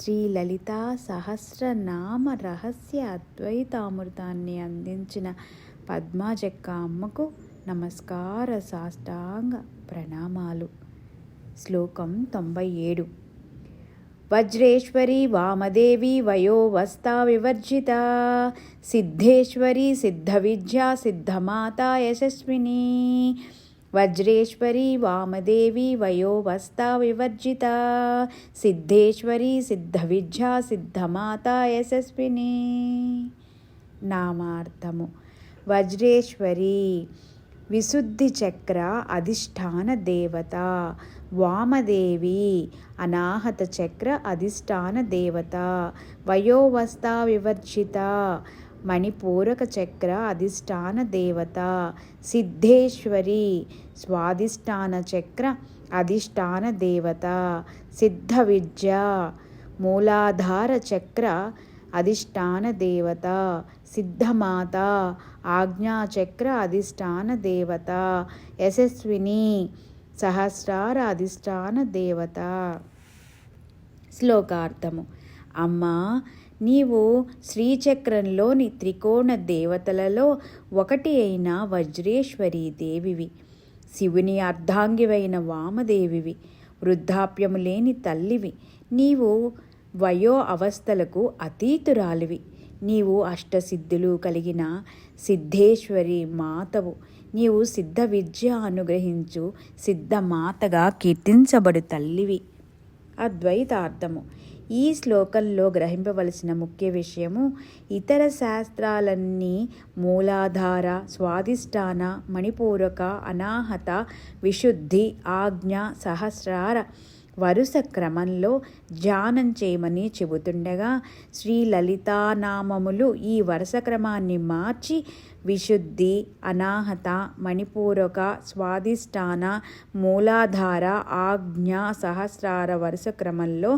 శ్రీ లలితా సహస్రనామ రహస్య అద్వైతామృతాన్ని అందించిన పద్మాజక్క అమ్మకు నమస్కార సాష్టాంగ ప్రణామాలు. శ్లోకం తొంభై ఏడు. వజ్రేశ్వరి వామదేవి వయోవస్థా వివర్జిత. సిద్ధేశ్వరి సిద్ధ విద్యా సిద్ధమాత యశస్విని. వజ్రేశ్వరి వామదేవి వయోవస్థా వివర్జిత. సిద్ధేశ్వరి సిద్ధ విద్యా సిద్ధమాత యశస్విని. నామార్థము. వజ్రేశ్వరి విశుద్ధి చక్ర అధిష్టాన దేవత. వామదేవి అనాహత చక్ర అధిష్టాన దేవత. వయోవస్థా వివర్జిత. మణిపూరక చక్ర అధిష్టాన దేవత సిద్ధేశ్వరి. స్వాధిష్టాన చక్ర అధిష్టాన దేవత సిద్ధ విద్య మూలాధార చక్ర అధిష్టాన దేవత సిద్ధమాత. ఆజ్ఞాచక్ర అధిష్టాన దేవత యశస్విని. సహస్రార అధిష్టాన దేవత. శ్లోకార్థము. అమ్మా నీవు శ్రీచక్రంలోని త్రికోణ దేవతలలో ఒకటి అయిన వజ్రేశ్వరీ దేవివి. శివుని అర్ధాంగివైన వామదేవివి. వృద్ధాప్యము లేని తల్లివి. నీవు వయో అవస్థలకు అతీతురాలివి. నీవు అష్టసిద్ధులు కలిగిన సిద్ధేశ్వరి మాతవు. నీవు సిద్ధ విద్య అనుగ్రహించు సిద్ధమాతగా కీర్తించబడు తల్లివి. అద్వైతార్థము. ఈ శ్లోకంలో గ్రహింపవలసిన ముఖ్య విషయము ఇతర శాస్త్రాలన్నీ మూలాధార స్వాధిష్టాన మణిపూరక అనాహత విశుద్ధి ఆజ్ఞ సహస్రార వరుస క్రమంలో ధ్యానం చేయమని చెబుతుండగా శ్రీ లలితానామములు ఈ వరుస క్రమాన్ని మార్చి విశుద్ధి అనాహత మణిపూరక స్వాధిష్టాన మూలాధార ఆజ్ఞ సహస్రార వరుస క్రమంలో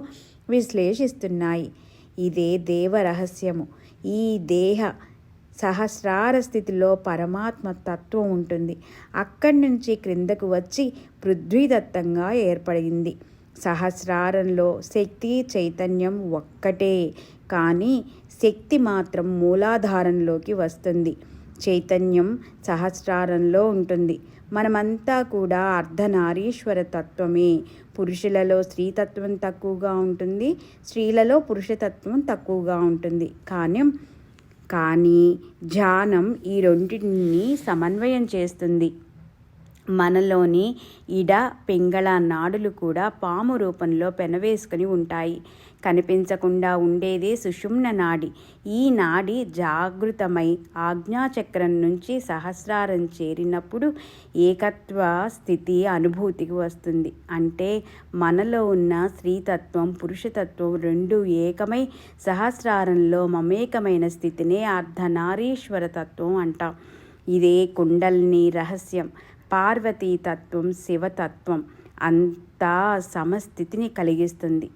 విశ్లేషిస్తున్నాయి. ఇదే దేవరహస్యము. ఈ దేహ సహస్రార స్థితిలో పరమాత్మ తత్వం ఉంటుంది. అక్కడి నుంచి క్రిందకు వచ్చి పృథ్వీదత్తంగా ఏర్పడింది. సహస్రారంలో శక్తి చైతన్యం ఒక్కటే కానీ శక్తి మాత్రం మూలాధారంలోకి వస్తుంది. చైతన్యం సహస్రారంలో ఉంటుంది. మనమంతా కూడా అర్ధనారీశ్వర తత్వమే పురుషులలో స్త్రీతత్వం తక్కువగా ఉంటుంది స్త్రీలలో పురుషతత్వం తక్కువగా ఉంటుంది. కానీ కానీ ధ్యానం ఈ రెండింటిని సమన్వయం చేస్తుంది. మనలోని ఇడ పింగళ నాడులు కూడా పాము రూపంలో పెనవేసుకుని ఉంటాయి. కనిపించకుండా ఉండేదే సుషుమ్న నాడి. ఈ నాడి జాగృతమై ఆజ్ఞాచక్రం నుంచి సహస్రారం చేరినప్పుడు ఏకత్వ స్థితి అనుభూతికి వస్తుంది. అంటే మనలో ఉన్న స్త్రీతత్వం పురుషతత్వం రెండు ఏకమై సహస్రారంలో మమేకమైన స్థితినే అర్ధనారీశ్వర తత్వం అంటాం. ఇదే కుండల్ని రహస్యం. పార్వతీతత్వం శివతత్వం అంతా సమస్థితిని కలిగిస్తుంది.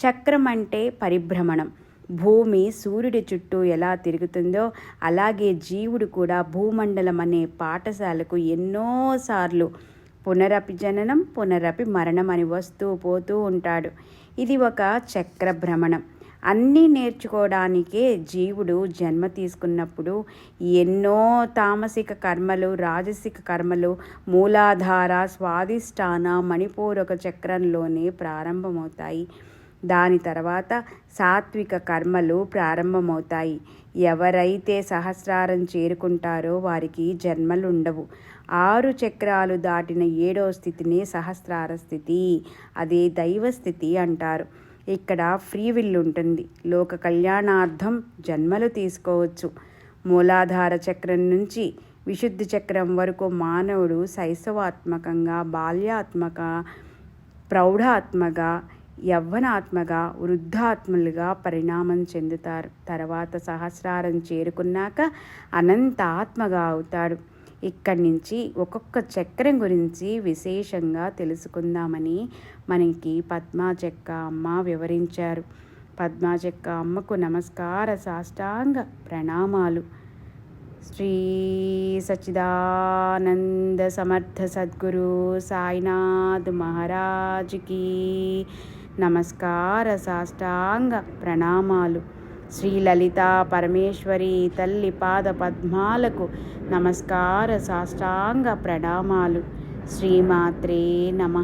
చక్రం అంటే పరిభ్రమణం. భూమి సూర్యుడి చుట్టూ ఎలా తిరుగుతుందో అలాగే జీవుడు కూడా భూమండలం అనే పాఠశాలకు ఎన్నోసార్లు పునరపి జననం పునరపి మరణం అని వస్తూ పోతూ ఉంటాడు. ఇది ఒక చక్ర భ్రమణం అన్నీ నేర్చుకోవడానికే జీవుడు జన్మ తీసుకున్నప్పుడు ఎన్నో తామసిక కర్మలు రాజసిక కర్మలు మూలాధార స్వాదిష్టాన మణిపూరక చక్రంలోనే ప్రారంభమవుతాయి. దాని తర్వాత సాత్విక కర్మలు ప్రారంభమవుతాయి. ఎవరైతే సహస్రారం చేరుకుంటారో వారికి జన్మలుండవు. ఆరు చక్రాలు దాటిన ఏడో స్థితిని సహస్రార స్థితి అదే దైవస్థితి అంటారు. ఇక్కడ ఫ్రీ విల్ ఉంటుంది. లోక కళ్యాణార్థం జన్మలు తీసుకోవచ్చు. మూలాధార చక్రం నుంచి విశుద్ధి చక్రం వరకు మానవుడు శైశవాత్మకంగా బాల్యాత్మక ప్రౌఢాత్మక యవ్వనాత్మగా వృద్ధాత్మలుగా పరిణామం చెందుతారు. తర్వాత సహస్రారం చేరుకున్నాక అనంత ఆత్మగా అవుతాడు. ఇక్కడి నుంచి ఒక్కొక్క చక్రం గురించి విశేషంగా తెలుసుకుందామని మనకి పద్మాచెక్క అమ్మ వివరించారు. పద్మాచెక్క అమ్మకు నమస్కార సాష్టాంగ ప్రణామాలు. శ్రీ సచిదానంద సమర్థ సద్గురు సాయినాథ్ మహారాజుకి నమస్కార సాష్టాంగ ప్రణామాలు. శ్రీ లలిత పరమేశ్వరి తల్లి పాద పద్మాలకు నమస్కార సాష్టాంగ ప్రణామాలు. శ్రీమాత్రే నమ.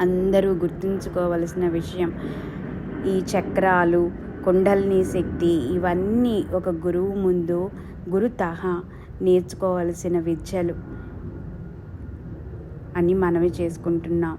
అందరూ గుర్తుంచుకోవలసిన విషయం ఈ చక్రాలు కుండల్ని శక్తి ఇవన్నీ ఒక గురువు ముందు గురుతహ నేర్చుకోవలసిన విద్యలు అని మనవి చేసుకుంటున్నాం.